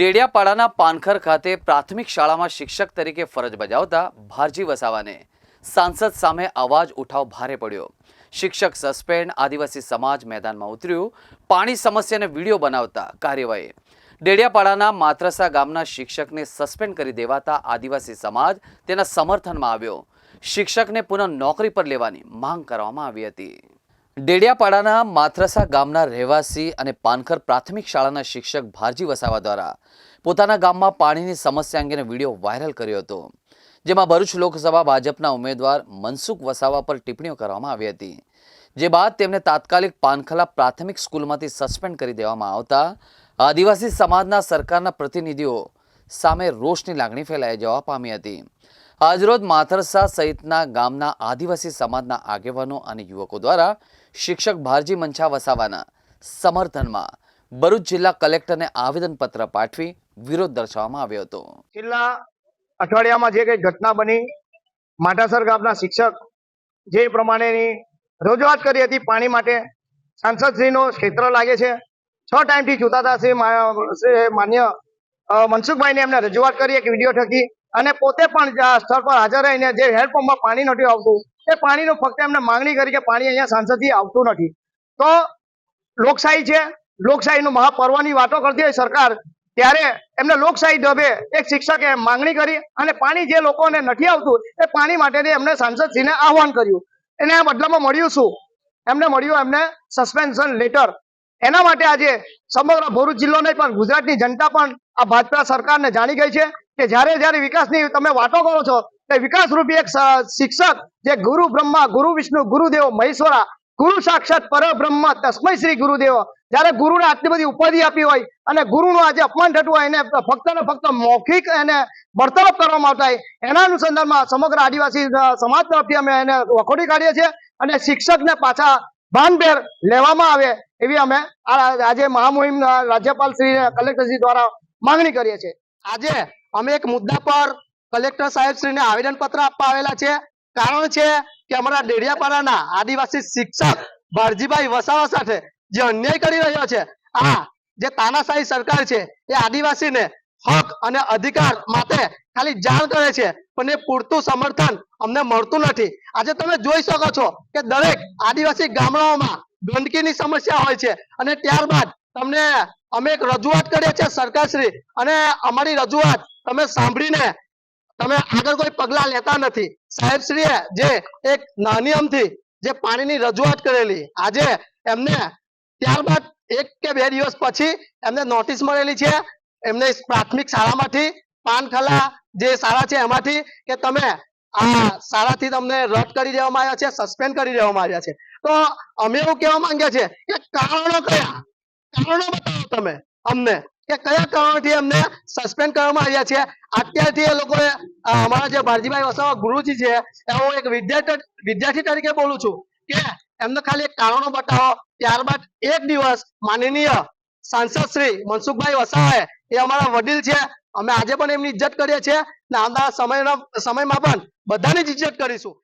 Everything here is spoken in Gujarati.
ડેડિયાપાડાના પાનખર ખાતે પ્રાથમિક શાળામાં શિક્ષક તરીકે ફરજ બજાવતા ભારજી વસાવાને સાંસદ સામે અવાજ ઉઠાવ ભારે પડ્યો. શિક્ષક સસ્પેન્ડ, આદિવાસી સમાજ મેદાનમાં ઉતર્યું, પાણી સમસ્યાને વીડિયો બનાવતા કાર્યવાહી. ડેડિયાપાડાના માત્રસા ગામના શિક્ષકને સસ્પેન્ડ કરી દેવાતા આદિવાસી સમાજ તેના સમર્થનમાં આવ્યો. શિક્ષકને પુનઃ નોકરી પર લેવાની માંગ કરવામાં આવી હતી. ડેડિયાપાડાના માત્રસા ગામના રહેવાસી અને પાનખર પ્રાથમિક શાળાના શિક્ષક ભારજી વસાવા દ્વારા પોતાના ગામમાં પાણીની સમસ્યા અંગેનો વીડિયો વાયરલ કર્યો હતો, જેમાં ભરૂચ લોકસભા ભાજપના ઉમેદવાર મનસુખ વસાવા પર ટિપ્પણીઓ કરવામાં આવી હતી, જે બાદ તેમને તાત્કાલિક પાનખલા પ્રાથમિક સ્કૂલમાંથી સસ્પેન્ડ કરી દેવામાં આવતા આદિવાસી સમાજના સરકારના પ્રતિનિધિઓ સામે રોષની લાગણી ફેલાઈ જવા પામી હતી. આજરોજ માથરસા સહિતના ગામના આદિવાસી સમાજના આગેવાનો અને યુવકો દ્વારા શિક્ષક ભારજી મંછા વસાવાના સમર્થનમાં ભરૂચ જિલ્લા કલેક્ટરને આવેદનપત્ર પાઠવી વિરોધ દર્શાવવામાં આવ્યો હતો. છેલ્લા અઠવાડિયામાં જે કંઈ ઘટના બની માટાસર ગામના શિક્ષક જે પ્રમાણેની રજૂઆત કરી હતી પાણી માટે, સાંસદશ્રીનો ક્ષેત્ર લાગે છે. છ ટાઈમથી જોતા મા- શ્રી માન્ય મનસુખભાઈને એમને રજૂઆત કરી, એક વીડિયો થકી અને પોતે પણ સ્થળ પર હાજર રહીને જે હેન્ડપંપમાં પાણી નથી આવતું, એ પાણીનું ફક્ત એમને માંગણી કરી કે પાણી અહીંયા સાંસદથી આવતું નથી. તો લોકશાહી છે, લોકશાહીનું મહાપર્વની વાતો કરતી હોય સરકાર, ત્યારે એમને લોકશાહી ઢબે એક શિક્ષકે માંગણી કરી અને પાણી જે લોકોને નથી આવતું, એ પાણી માટેની એમને સાંસદશ્રીને આહવાન કર્યું. એને આ બદલામાં મળ્યું શું? એમને મળ્યું એમને સસ્પેન્શન લેટર એના માટે આજે સમગ્ર ભરૂચ જિલ્લો નહીં, પણ ગુજરાતની જનતા પણ આ ભાજપા સરકારને જાણી ગઈ છે કે જ્યારે જ્યારે વિકાસની તમે વાતો કરો છો, તે વિકાસ એક શિક્ષક જે ગુરુ બ્રહ્મા, ગુરુ વિષ્ણુ, ગુરુદેવ મહેશ્વરા, ગુરુ સાક્ષાત પરબ્રહ્મ તસ્મય શ્રી ગુરુદેવ, જયારે ગુરુને આટલી બધી ઉપાધિ આપી હોય અને ગુરુનું આજે અપમાન થતું હોય, એને ફક્ત ને ફક્ત મૌખિક એને બરતરફ કરવામાં આવતા હોય, એના અનુસંધાનમાં સમગ્ર આદિવાસી સમાજ તરફથી અમે એને વખોડી કાઢીએ છીએ અને શિક્ષકને પાછા ભાનભેર લેવામાં આવે એવી અમે આજે મહામુહિમ રાજ્યપાલ શ્રી કલેક્ટરશ્રી દ્વારા માંગણી કરીએ છીએ. આજે અમે એક મુદ્દા પર કલેક્ટર સાહેબ શ્રીને આવેદન પત્ર આપવા આવેલા છે. કારણ છે કે અમારા ડેડિયાપાડાના આદિવાસી શિક્ષક ભારજીભાઈ વસાવા સાથે જે અન્યાય કરી રહ્યો છે, આ જે તાનાશાહી સરકાર છે, એ આદિવાસીને હક અને અધિકાર માટે ખાલી જાણ કરે છે. પણ એ પૂરતું સમર્થન અમને મળતું નથી. આજે તમે જોઈ શકો છો કે દરેક આદિવાસી ગામડાઓમાં ગંદકીની સમસ્યા હોય છે અને ત્યારબાદ તમને અમે એક રજૂઆત કરીએ છીએ સરકારશ્રી અને અમારી રજૂઆત તમે સાંભળીને તમે આગળ કોઈ પગલા લેતા નથી. સાહેબશ્રીએ જે એક નાની અમથી જે પાણીની રજૂઆત કરેલી, આજે એમને ત્યારબાદ એક કે બે દિવસ પછી એમને નોટિસ મળેલી છે. એમને પ્રાથમિક શાળામાંથી પાનખલા જે શાળા છે એમાંથી કે તમે આ શાળાથી તમને રદ કરી દેવામાં આવ્યા છે સસ્પેન્ડ કરી દેવામાં આવ્યા છે. તો અમે એવું કહેવા માંગીએ છીએ કે કારણો કયા? કારણો બતાવો તમે અમને. કે કયા કારણોથી અમને સસ્પેન્ડ કરવામાં આવ્યા છે? અત્યારથી એ લોકોએ અમારા જે ભારજીભાઈ વસાવા ગુરુજી છે હું એક વિદ્યાર્થી વિદ્યાર્થી તરીકે બોલું છું કે એમને ખાલી એક કારણો બતાવો. ત્યારબાદ એક દિવસ માનનીય સાંસદ શ્રી મનસુખભાઈ વસાવાએ એ અમારા વડીલ છે. અમે આજે પણ એમની ઇજ્જત કરીએ છીએ ને આવનારા સમયના સમયમાં પણ બધાની જ ઇજ્જત કરીશું.